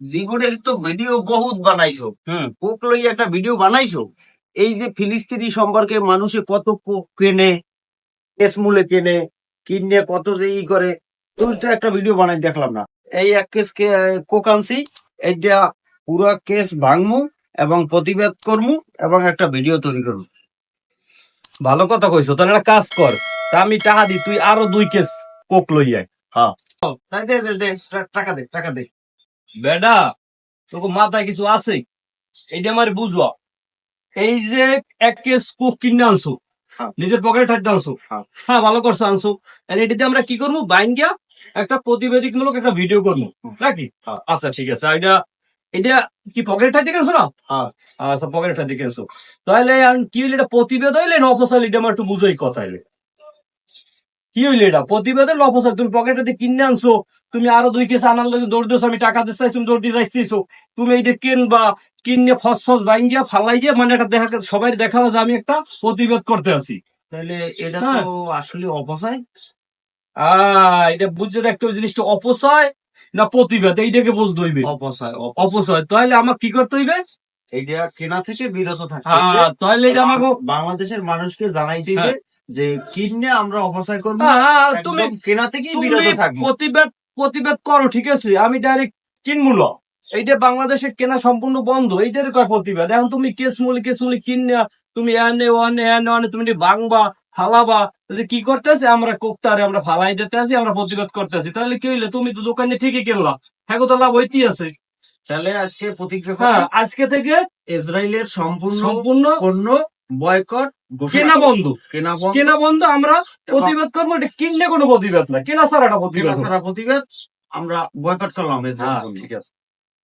জীবনে তো ভিডিও বহুত বানাইছো। কোক লই একটা ভিডিও বানাইছো। এই যে ফিলিস্তিনি সম্পর্কে মানুষে কত কেনে কেসমূলে কেনে কিনে কত যে ই করে তুই তো একটা ভিডিও বানাই দেখলাম না। এই এক কেস কোক আনছি এইটা পুরো কেস ভাঙমু এবং প্রতিবাদ করমু এবং একটা ভিডিও তৈরি করব ভালো কথা কইছো তাহলে একটা কাজ কর তা আমি টাকা দি তুই আরও দুই কেস কোক লই আয়। তাই দে দে দে টাকা দে টাকা দে। বেডা তোকে মাথায় কিছু আছে? এইটা আমার বুঝবা এই যে এক কেস কোক কিনে আনছো হ্যাঁ। নিজের পকেটে থাকতে আনছো। হ্যাঁ। হ্যাঁ ভালো করছ আনছো। এটাতে আমরা কি করব? বাইন বাইঙ্গিয়া একটা প্রতিবেদকমূলক একটা ভিডিও করব নাকি? হ্যাঁ। আচ্ছা ঠিক আছে। এটা এটা কি পকেটে থাকতে গেছো না। আচ্ছা পকেটে থাকতে গেছো তাহলে কি হইলে এটা প্রতিবেদ হইলে না অপসাল এটা আমার একটু বুঝোই কথা হইলে কি হইলে এটা? প্রতিবেদন অপসাল তুমি পকেটে দিয়ে কিনে আনছো তুমি আরও দুই কেস আনার লাগে দৌড় দিয়েছ আমি টাকা দিতে চাই তুমি দৌড় দিয়ে যাইছিস তুমি এইটা কিনবা কিনে ফস ফস বাইঙ্গিয়া ফালাই গিয়ে মানে এটা দেখা সবাই দেখাবো যে আমি একটা প্রতিবাদ করতে আছি। তাহলে এটা হ্যাঁ। তো আসলে অপচয়? আহ এটা বুঝতে দেখতে জিনিসটা অপচয় না প্রতিবাদ? এইটাকে বুঝতে হইবে। অপচয় অপচয়। তাহলে আমার কি করতে হইবে? এইটা কেনা থেকে বিরত থাকতে হ্যাঁ তাহলে এটা আমাকে বাংলাদেশের মানুষকে জানাইতে হবে হ্যাঁ। যে কিনে আমরা অপচয় করব হ্যাঁ, তুমি কেনা তুমি বিরত থাকব। প্রতিবাদ প্রতিবাদ করো ঠিক আছে? আমি ডাইরেক্ট কিনবো না এইটা বাংলাদেশে কেনা সম্পূর্ণ বন্ধ এইটার কয় প্রতিবাদ? এখন তুমি কেস মূল্য কেস মূল্য কিনা তুমি এনে ওয়ানে এনে ওয়ানে তুমি ভাঙবা ফালাবা যে কি করতেছে? আমরা কোকতারে আমরা ফালাই দিতে আছি আমরা প্রতিবাদ করতেছি। তাহলে কি হইলে? তুমি তো দোকানে ঠিকই কিনলা। হ্যাঁ তো লাভ হইতেই আছে। তাহলে আজকে প্রতিজ্ঞা হ্যাঁ আজকে থেকে ইসরায়েলের সম্পূর্ণ সম্পূর্ণ পণ্য বয়কট কেনা বন্ধ? কেনা বন্ধ কেনা বন্ধ আমরা প্রতিবাদ করব এটা কিনলে কোনো প্রতিবাদ না কেনা ছাড়া প্রতিবাদ ছাড়া প্রতিবাদ আমরা বয়কট করলাম হ্যাঁ। ঠিক আছে।